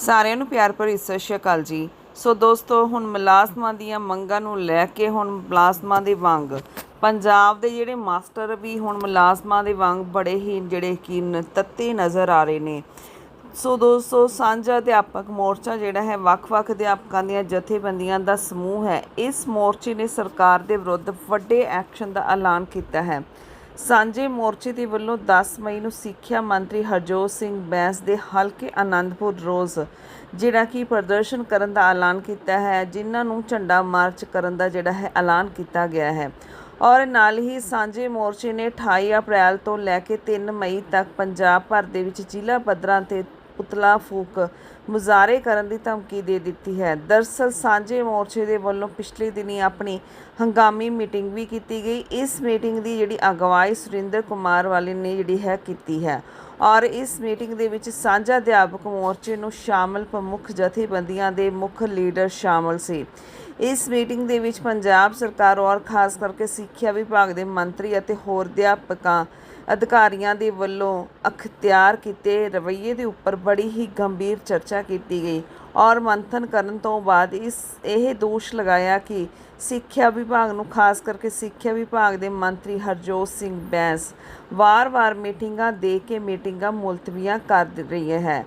ਸਾਰਿਆਂ ਨੂੰ ਪਿਆਰ ਭਰੀ ਸਤਿ ਸ਼੍ਰੀ ਅਕਾਲ ਜੀ। ਸੋ ਦੋਸਤੋ, ਹੁਣ ਮੁਲਾਜ਼ਮਾਂ ਦੀਆਂ ਮੰਗਾਂ ਨੂੰ ਲੈ ਕੇ ਹੁਣ ਮੁਲਾਜ਼ਮਾਂ ਦੇ ਵਾਂਗ, ਪੰਜਾਬ ਦੇ ਜਿਹੜੇ ਮਾਸਟਰ ਵੀ ਹੁਣ ਮੁਲਾਜ਼ਮਾਂ ਦੇ ਵਾਂਗ ਬੜੇ ਹੀ ਜਿਹੜੇ ਕਿ ਤੱਤੇ ਨਜ਼ਰ ਆ ਰਹੇ ਨੇ। ਸੋ ਦੋਸਤੋ, ਸਾਂਝਾ ਅਧਿਆਪਕ ਮੋਰਚਾ ਜਿਹੜਾ ਹੈ, ਵੱਖ-ਵੱਖ ਅਧਿਆਪਕਾਂ ਦੀਆਂ ਜਥੇਬੰਦੀਆਂ ਦਾ ਸਮੂਹ ਹੈ। ਇਸ ਮੋਰਚੇ ਨੇ ਸਰਕਾਰ ਦੇ ਵਿਰੁੱਧ ਵੱਡੇ ਐਕਸ਼ਨ ਦਾ ਐਲਾਨ ਕੀਤਾ ਹੈ। ਸਾਂਝੇ ਮੋਰਚੇ ਦੇ ਵੱਲੋਂ 10 ਮਈ ਨੂੰ ਸਿੱਖਿਆ ਮੰਤਰੀ ਹਰਜੋਤ ਸਿੰਘ ਬੈਂਸ ਦੇ ਹਲਕੇ ਆਨੰਦਪੁਰ ਰੋਜ਼, ਜਿਹੜਾ ਕਿ ਪ੍ਰਦਰਸ਼ਨ ਕਰਨ ਦਾ ਐਲਾਨ ਕੀਤਾ ਹੈ, ਜਿਨ੍ਹਾਂ ਨੂੰ ਝੰਡਾ ਮਾਰਚ ਕਰਨ ਦਾ ਜਿਹੜਾ ਹੈ ਐਲਾਨ ਕੀਤਾ ਗਿਆ ਹੈ। ਔਰ ਨਾਲ ਹੀ ਸਾਂਝੇ ਮੋਰਚੇ ਨੇ 28 ਅਪ੍ਰੈਲ ਤੋਂ ਲੈ ਕੇ 3 ਮਈ ਤੱਕ ਪੰਜਾਬ ਭਰ ਦੇ ਵਿੱਚ ਜ਼ਿਲ੍ਹਾ ਪੱਧਰਾਂ ਤੇ ਪੁਤਲਾ ਫੂਕ ਮੁਜ਼ਾਹਰੇ ਕਰਨ ਦੀ ਧਮਕੀ ਦੇ ਦਿੱਤੀ ਹੈ। ਦਰਸਲ ਸਾਂਝੇ ਮੋਰਚੇ ਦੇ ਵੱਲੋਂ ਪਿਛਲੇ ਦਿਨੀ ਆਪਣੀ ਹੰਗਾਮੀ ਮੀਟਿੰਗ ਵੀ ਕੀਤੀ ਗਈ। ਇਸ ਮੀਟਿੰਗ ਦੀ ਜਿਹੜੀ ਅਗਵਾਈ ਸੁਰਿੰਦਰ ਕੁਮਾਰ ਵਾਲੇ ਨੇ ਜਿਹੜੀ ਹੈ, ਕੀਤੀ ਹੈ। ਔਰ ਇਸ ਮੀਟਿੰਗ ਦੇ ਵਿੱਚ ਸਾਂਝਾ ਅਧਿਆਪਕ ਮੋਰਚੇ ਨੂੰ ਸ਼ਾਮਲ ਪ੍ਰਮੁੱਖ ਜਥੇਬੰਦੀਆਂ ਦੇ ਮੁੱਖ ਲੀਡਰ ਸ਼ਾਮਲ ਸੀ। ਇਸ ਮੀਟਿੰਗ ਦੇ ਵਿੱਚ ਪੰਜਾਬ ਸਰਕਾਰ ਔਰ ਖਾਸ ਕਰਕੇ ਸਿੱਖਿਆ ਵਿਭਾਗ ਦੇ ਮੰਤਰੀ ਅਤੇ ਹੋਰ ਅਧਿਆਪਕਾਂ, ਅਧਿਕਾਰੀਆਂ ਦੇ ਵੱਲੋਂ ਅਖਤਿਆਰ ਕੀਤੇ ਰਵੱਈਏ ਦੇ ਉੱਪਰ ਬੜੀ ਹੀ ਗੰਭੀਰ ਚਰਚਾ ਕੀਤੀ ਗਈ। ਔਰ ਮੰਥਨ ਕਰਨ ਤੋਂ ਬਾਅਦ ਇਸ ਇਹ ਦੋਸ਼ ਲਗਾਇਆ ਕਿ ਸਿੱਖਿਆ ਵਿਭਾਗ ਨੂੰ ਖਾਸ ਕਰਕੇ ਸਿੱਖਿਆ ਵਿਭਾਗ ਦੇ ਮੰਤਰੀ ਹਰਜੋਤ ਸਿੰਘ ਬੈਂਸ ਵਾਰ-ਵਾਰ ਮੀਟਿੰਗਾਂ ਦੇ ਕੇ ਮੀਟਿੰਗਾਂ ਮੁਲਤਵੀਆਂ ਕਰ ਦ- ਰਹੀ ਹੈ।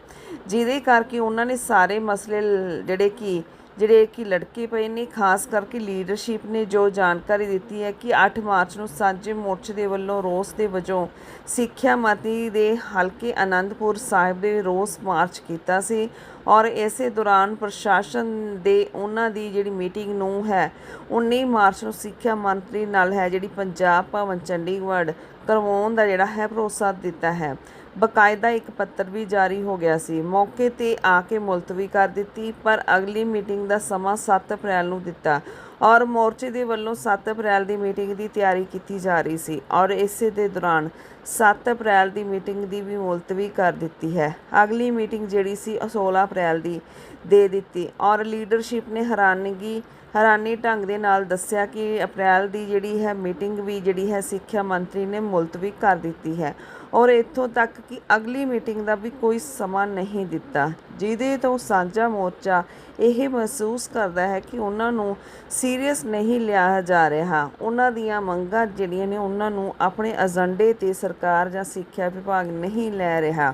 ਜਿਹਦੇ ਕਰਕੇ ਉਹਨਾਂ ਨੇ ਸਾਰੇ ਮਸਲੇ ਜਿਹੜੇ ਕਿ ਜਿਹੜੇ ਕਿ ਲੜਕੇ ਪਏ ਨੇ, ਖਾਸ ਕਰਕੇ ਲੀਡਰਸ਼ਿਪ ਨੇ ਜੋ ਜਾਣਕਾਰੀ ਦਿੱਤੀ ਹੈ ਕਿ 8 ਮਾਰਚ ਨੂੰ ਸਾਂਝੇ ਮੋਰਚੇ ਦੇ ਵੱਲੋਂ ਰੋਸ ਦੇ ਵਜੋਂ ਸਿੱਖਿਆ ਮੰਤਰੀ ਦੇ ਹਲਕੇ ਆਨੰਦਪੁਰ ਸਾਹਿਬ ਦੇ ਰੋਸ ਮਾਰਚ ਕੀਤਾ ਸੀ ਔਰ ਇਸੇ ਦੌਰਾਨ ਪ੍ਰਸ਼ਾਸਨ ਦੇ ਉਹਨਾਂ ਦੀ ਜਿਹੜੀ ਮੀਟਿੰਗ ਨੂੰ ਹੈ 19 ਮਾਰਚ ਨੂੰ ਸਿੱਖਿਆ ਮੰਤਰੀ ਨਾਲ ਹੈ ਜਿਹੜੀ ਪੰਜਾਬ ਭਵਨ ਚੰਡੀਗੜ੍ਹ ਕਰਵਾਉਣ ਦਾ ਜਿਹੜਾ ਹੈ ਭਰੋਸਾ ਦਿੱਤਾ ਹੈ। ਬਕਾਇਦਾ ਇੱਕ ਪੱਤਰ ਵੀ ਜਾਰੀ ਹੋ ਗਿਆ ਸੀ। ਮੌਕੇ ਤੇ ਆ ਕੇ ਮੁਲਤਵੀ ਕਰ ਦਿੱਤੀ, ਪਰ ਅਗਲੀ ਮੀਟਿੰਗ ਦਾ ਸਮਾਂ 7 ਅਪ੍ਰੈਲ ਨੂੰ ਦਿੱਤਾ। ਔਰ ਮੋਰਚੇ ਦੇ ਵੱਲੋਂ 7 ਅਪ੍ਰੈਲ ਦੀ ਮੀਟਿੰਗ ਦੀ ਤਿਆਰੀ ਕੀਤੀ ਜਾ ਰਹੀ ਸੀ ਔਰ ਇਸੇ ਦੇ ਦੌਰਾਨ 7 ਅਪ੍ਰੈਲ ਦੀ ਮੀਟਿੰਗ ਦੀ ਵੀ ਮੁਲਤਵੀ ਕਰ ਦਿੱਤੀ ਹੈ। ਅਗਲੀ ਮੀਟਿੰਗ ਜਿਹੜੀ ਸੀ ਉਹ 16 ਅਪ੍ਰੈਲ ਦੀ ਦੇ ਦਿੱਤੀ ਔਰ ਲੀਡਰਸ਼ਿਪ ਨੇ ਹੈਰਾਨਗੀ, ਹੈਰਾਨੀ ਢੰਗ ਦੇ ਨਾਲ ਦੱਸਿਆ ਕਿ ਅਪ੍ਰੈਲ ਦੀ ਜਿਹੜੀ ਹੈ ਮੀਟਿੰਗ ਵੀ ਜਿਹੜੀ ਹੈ ਸਿੱਖਿਆ ਮੰਤਰੀ ਨੇ ਮੁਲਤਵੀ ਕਰ ਦਿੱਤੀ ਹੈ ਔਰ ਇੱਥੋਂ ਤੱਕ ਕਿ ਅਗਲੀ ਮੀਟਿੰਗ ਦਾ ਵੀ ਕੋਈ ਸਮਾਂ ਨਹੀਂ ਦਿੱਤਾ, ਜਿਹਦੇ ਤੋਂ ਸਾਂਝਾ ਮੋਰਚਾ ਇਹ ਮਹਿਸੂਸ ਕਰਦਾ ਹੈ ਕਿ ਉਹਨਾਂ ਨੂੰ ਸੀਰੀਅਸ ਨਹੀਂ ਲਿਆ ਜਾ ਰਿਹਾ। ਉਹਨਾਂ ਦੀਆਂ ਮੰਗਾਂ ਜਿਹੜੀਆਂ ਨੇ ਉਹਨਾਂ ਨੂੰ ਆਪਣੇ ਏਜੰਡੇ ਤੇ ਸਰਕਾਰ ਜਾਂ ਸਿੱਖਿਆ ਵਿਭਾਗ ਨਹੀਂ ਲੈ ਰਿਹਾ।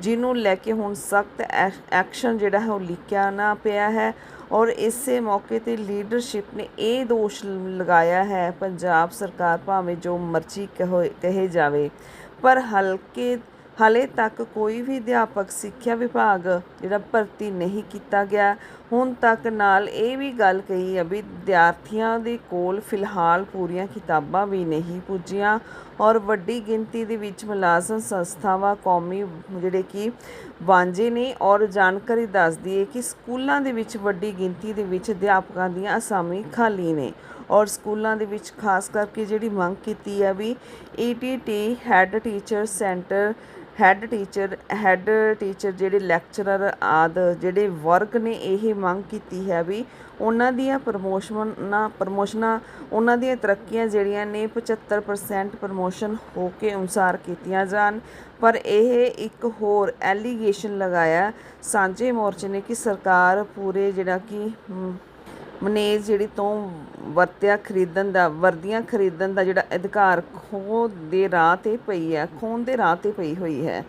ਜਿਹਨੂੰ ਲੈ ਕੇ ਹੁਣ ਸਖਤ ਐਕਸ਼ਨ ਜਿਹੜਾ ਹੈ ਉਹ ਲਿਖਿਆ ਨਾ ਪਿਆ ਹੈ ਔਰ ਇਸੇ ਮੌਕੇ ਤੇ ਲੀਡਰਸ਼ਿਪ ਨੇ ਇਹ ਦੋਸ਼ ਲਗਾਇਆ ਹੈ, ਪੰਜਾਬ ਸਰਕਾਰ ਭਾਵੇਂ ਜੋ ਮਰਜ਼ੀ ਕਹੋ- ਕਹੇ ਜਾਵੇ। ਪਰ ਹਲਕੇ ਹਾਲੇ ਤੱਕ ਕੋਈ ਵੀ ਅਧਿਆਪਕ ਸਿੱਖਿਆ ਵਿਭਾਗ ਜਿਹੜਾ ਭਰਤੀ ਨਹੀਂ ਕੀਤਾ ਗਿਆ। ਹੁਣ ਤੱਕ ਨਾਲ ਇਹ ਵੀ ਗੱਲ ਕਹੀ ਹੈ ਵੀ ਵਿਦਿਆਰਥੀਆਂ ਦੇ ਕੋਲ ਫਿਲਹਾਲ ਪੂਰੀਆਂ ਕਿਤਾਬਾਂ ਵੀ ਨਹੀਂ ਪੁੱਜੀਆਂ ਔਰ ਵੱਡੀ ਗਿਣਤੀ ਦੇ ਵਿੱਚ ਮੁਲਾਜ਼ਮ ਸੰਸਥਾਵਾਂ, ਕੌਮੀ ਜਿਹੜੇ ਕਿ ਵਾਂਝੇ ਨੇ ਔਰ ਜਾਣਕਾਰੀ ਦੱਸਦੀ ਹੈ ਕਿ ਸਕੂਲਾਂ ਦੇ ਵਿੱਚ ਵੱਡੀ ਗਿਣਤੀ ਦੇ ਵਿੱਚ ਅਧਿਆਪਕਾਂ ਦੀਆਂ ਅਸਾਮੀ ਖਾਲੀ ਨੇ ਔਰ ਸਕੂਲਾਂ ਦੇ ਵਿੱਚ ਖਾਸ ਕਰਕੇ ਜਿਹੜੀ ਮੰਗ ਕੀਤੀ ਹੈ ਵੀ ETT head teacher centre head teacher head teacher ਜਿਹੜੇ ਲੈਕਚਰਰ ਆਦ ਜਿਹੜੇ ਵਰਗ ਨੇ ਇਹ ਮੰਗ ਕੀਤੀ ਹੈ ਵੀ ਉਹਨਾਂ ਦੀਆਂ ਪ੍ਰਮੋਸ਼ਨਾਂ ਪ੍ਰਮੋਸ਼ਨਾਂ, ਉਹਨਾਂ ਦੀਆਂ ਤਰੱਕੀਆਂ ਜਿਹੜੀਆਂ ਨੇ 75% ਪ੍ਰਮੋਸ਼ਨ ਹੋ ਕੇ ਅਨੁਸਾਰ ਕੀਤੀਆਂ ਜਾਣ। ਪਰ ਇਹ ਇੱਕ ਹੋਰ ਐਲੀਗੇਸ਼ਨ ਲਗਾਇਆ ਸਾਂਝੇ ਮੋਰਚੇ ਨੇ ਕਿ ਸਰਕਾਰ ਪੂਰੇ ਜਿਹੜਾ ਕਿ ਮਨੇਜ ਜਿਹੜੀ ਤੋਂ ਵਰਤਿਆ, ਖਰੀਦਣ ਦਾ, ਵਰਦੀਆਂ ਖਰੀਦਣ ਦਾ ਜਿਹੜਾ ਅਧਿਕਾਰ ਖੋਹ ਦੇ ਰਾਹ ਤੇ ਪਈ ਹੈ ਖੋਣ ਦੇ ਰਾਹ ਤੇ ਪਈ ਹੋਈ ਹੈ।